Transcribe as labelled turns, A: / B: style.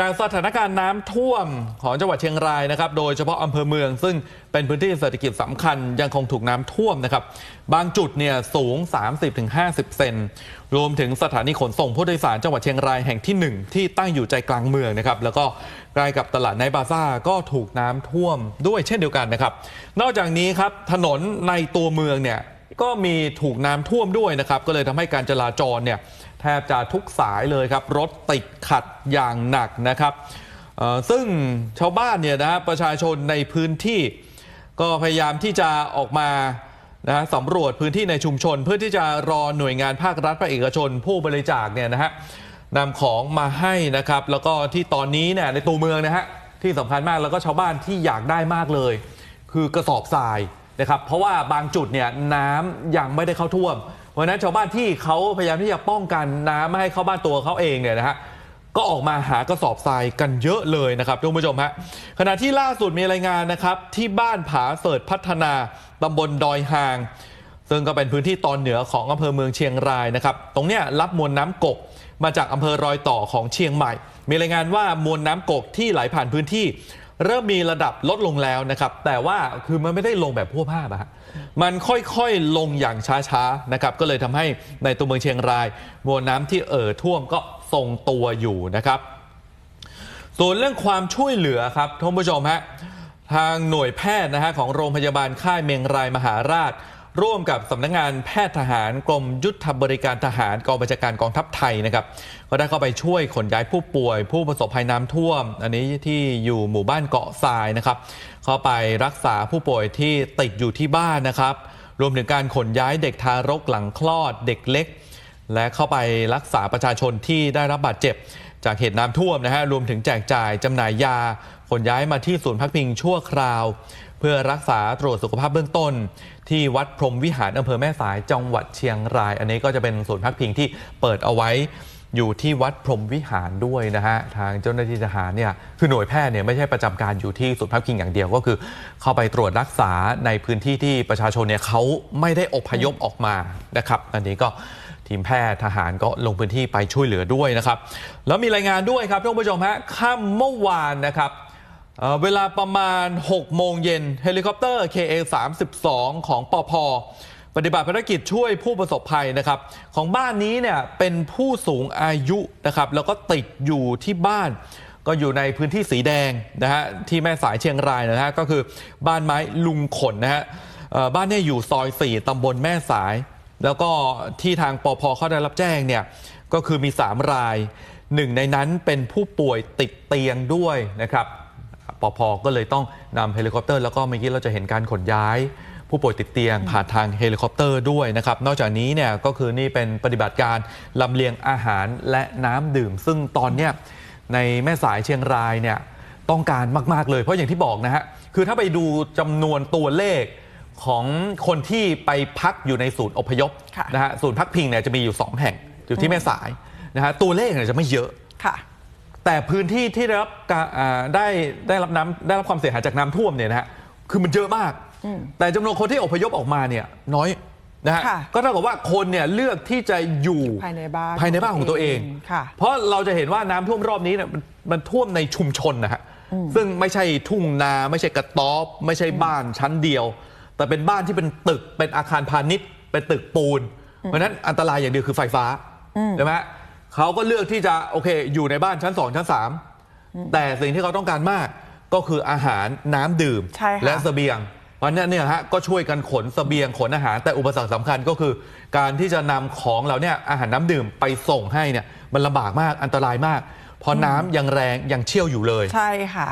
A: จากสถานการณ์น้ำท่วมของจังหวัดเชียงรายนะครับ โดยเฉพาะอำเภอเมือง ซึ่งเป็นพื้นที่เศรษฐกิจสำคัญยังคงถูกน้ำท่วมนะครับ บางจุดเนี่ยสูง 30-50 เซนรวมถึงสถานีขนส่งผู้โดยสารจังหวัดเชียงรายแห่งที่ 1 ที่ตั้งอยู่ใจกลางเมืองนะครับ แล้วก็ใกล้กับตลาดไนบาซ่าก็ถูกน้ำท่วมด้วยเช่นเดียวกันนะครับ นอกจากนี้ครับถนนในตัวเมืองเนี่ยก็มีถูกน้ำท่วมด้วยนะครับ ก็เลยทำให้การจราจรเนี่ย บจะทุกสายเลยครับ รถติดขัดอย่างหนักนะครับ ซึ่งชาวบ้านเนี่ยนะประชาชนในพื้นที่ ก็พยายามที่จะออกมานะสำรวจพื้นที่ในชุมชน เพื่อที่จะรอหน่วยงานภาครัฐภาคเอกชน ผู้บริจาคเนี่ยนะฮะนำของมาให้นะครับ แล้วก็ที่ตอนนี้เนี่ยในตัวเมืองนะฮะที่สำคัญมากแล้วก็ชาวบ้านที่อยากได้มากเลย คือกระสอบทรายนะครับเพราะว่าบางจุดเนี่ยน้ำยังไม่ได้เข้าท่วม เพราะนั้นชาวบ้านที่เขาพยายามที่จะป้องกันน้ำไม่ให้เข้าบ้านตัวเขาเองเนี่ยนะฮะก็ออกมาหากระสอบทรายกันเยอะเลยนะครับท่านผู้ชมฮะขณะที่ล่าสุดมีรายงานนะครับที่บ้านผาเสิร์ชพัฒนาตำบลดอยหาง ซึ่งก็เป็นพื้นที่ตอนเหนือของอำเภอเมืองเชียงรายนะครับ ตรงเนี้ยรับมวลน้ำกกมาจากอำเภอรอยต่อของเชียงใหม่ มีรายงานว่ามวลน้ำกกที่ไหลผ่านพื้นที่ เริ่มมีระดับลดลงแล้วนะครับ แต่ว่าคือมันไม่ได้ลงแบบพั่วภาพอะฮะมันค่อยๆลงอย่างช้าๆนะครับ ก็เลยทำให้ในตัวเมืองเชียงราย มวลน้ำที่เอ่อท่วมก็ทรงตัวอยู่นะครับ ส่วนเรื่องความช่วยเหลือครับท่านผู้ชมฮะทางหน่วยแพทย์นะฮะของโรงพยาบาลค่ายเมงรายมหาราช ร่วมกับสำนักงานแพทย์ทหารกรมยุทธบริการทหารกองบัญชาการกองทัพไทยนะครับก็ได้เข้าไปช่วยขนย้ายผู้ป่วย ผู้ประสบภัยน้ำท่วม อันนี้ที่อยู่หมู่บ้านเกาะทรายนะครับ เข้าไปรักษาผู้ป่วยที่ติดอยู่ที่บ้านนะครับ รวมถึงการขนย้ายเด็กทารกหลังคลอดเด็กเล็ก และเข้าไปรักษาประชาชนที่ได้รับบาดเจ็บ จากเหตุน้ำท่วมนะฮะรวมถึงแจกจ่ายจำหน่ายยาขนย้ายมาที่ศูนย์พักพิงชั่วคราว เพื่อรักษาตรวจสุขภาพเบื้องต้น ที่วัดพรมวิหารอำเภอแม่สายจังหวัดเชียงราย อันนี้ก็จะเป็นศูนย์พักพิงที่เปิดเอาไว้อยู่ที่วัดพรมวิหารด้วยนะฮะทางเจ้าหน้าที่ทหารเนี่ยคือหน่วยแพทย์เนี่ยไม่ใช่ประจำการอยู่ที่ศูนย์พักพิงอย่างเดียวก็คือ เข้าไปตรวจรักษาในพื้นที่ที่ประชาชนเนี่ยเขาไม่ได้อพยพออกมานะครับ อันนี้ก็ ทีมแพทย์ทหารก็ลงพื้นที่ไปช่วยเหลือด้วยนะครับ แล้วมีรายงานด้วยครับท่านผู้ชมฮะค่ำเมื่อวานนะครับเเวลาประมาณ 6 โมงเย็นเฮลิคอปเตอร์ KA32 ของปอพปฏิบัติภารกิจช่วยผู้ประสบภัยนะครับ ของบ้านนี้เนี่ยเป็นผู้สูงอายุนะครับแล้วก็ติดอยู่ที่บ้านก็อยู่ในพื้นที่สีแดงนะฮะที่แม่สายเชียงรายนะฮะก็คือบ้านไม้ลุงขนนะฮะบ้านเนี่ยอยู่ซอย 4ตำบลแม่สาย แล้วก็ที่ทางปพเขาได้รับแจ้งเนี่ยก็คือมี 3 รายหนึ่งในนั้นเป็นผู้ป่วยติดเตียงด้วยนะครับปพก็เลยต้องนำเฮลิคอปเตอร์แล้วก็เมื่อกี้เราจะเห็นการขนย้าย ผู้ป่วยติดเตียงผ่านทางเฮลิคอปเตอร์ด้วยนะครับ นอกจากนี้เนี่ยก็คือนี่เป็นปฏิบัติการลำเลียงอาหารและน้ำดื่ม ซึ่งตอนเนี้ยในแม่สายเชียงรายเนี่ยต้องการมาก ๆ เลยเพราะอย่างที่บอกนะฮะคือถ้าไปดูจำนวนตัวเลข ของคนที่ไปพักอยู่ในศูนย์อพยพ
B: ค่ะ
A: นะฮะศูนย์พักพิงเนี่ยจะมีอยู่ 2 แห่งอยู่ที่แม่สายนะฮะตัวเลขเนี่ยจะไม่เยอะ
B: ค่ะ
A: แต่พื้นที่ที่ได้รับการอ่าได้ได้รับน้ำได้รับความเสียหายจากน้ำท่วมเนี่ยนะฮะคือมันเยอะมาก แต่จำนวนคนที่อพยพออกมาเนี่ยน้อยนะฮะ
B: ค่ะ
A: ก็เท่ากับว่าคนเนี่ยเลือกที่จะอยู่
B: ภายในบ้าน
A: ภายในบ้านของตัวเอง
B: ค่ะ
A: เพราะเราจะเห็นว่าน้ำท่วมรอบนี้เนี่ยมันมันท่วมในชุมชนนะฮะซึ่งไม่ใช่ทุ่งนาไม่ใช่กระต๊อบ ไม่ใช่บ้านชั้นเดียว แต่เป็นบ้านที่เป็นตึกเป็นอาคารพาณิชย์ เป็นตึกปูน เพราะฉะนั้นอันตรายอย่างเดียวคือไฟฟ้าใช่ไหมฮะเขาก็เลือกที่จะโอเค อยู่ในบ้านชั้นสองชั้นสามแต่สิ่งที่เขาต้องการมากก็คืออาหารน้ำดื่ม
B: ใช่ค่ะ
A: และเสบียงเพราะฉะนั้นเนี่ยฮะก็ช่วยกันขนเสบียงขนอาหาร แต่อุปสรรคสำคัญก็คือ การที่จะนำของเราเนี่ยอาหารน้ำดื่มไปส่งให้เนี่ยมันลำบากมากอันตรายมาก เพราะน้ำยังแรงยังเชี่ยวอยู่เลย
B: ใช่ค่ะ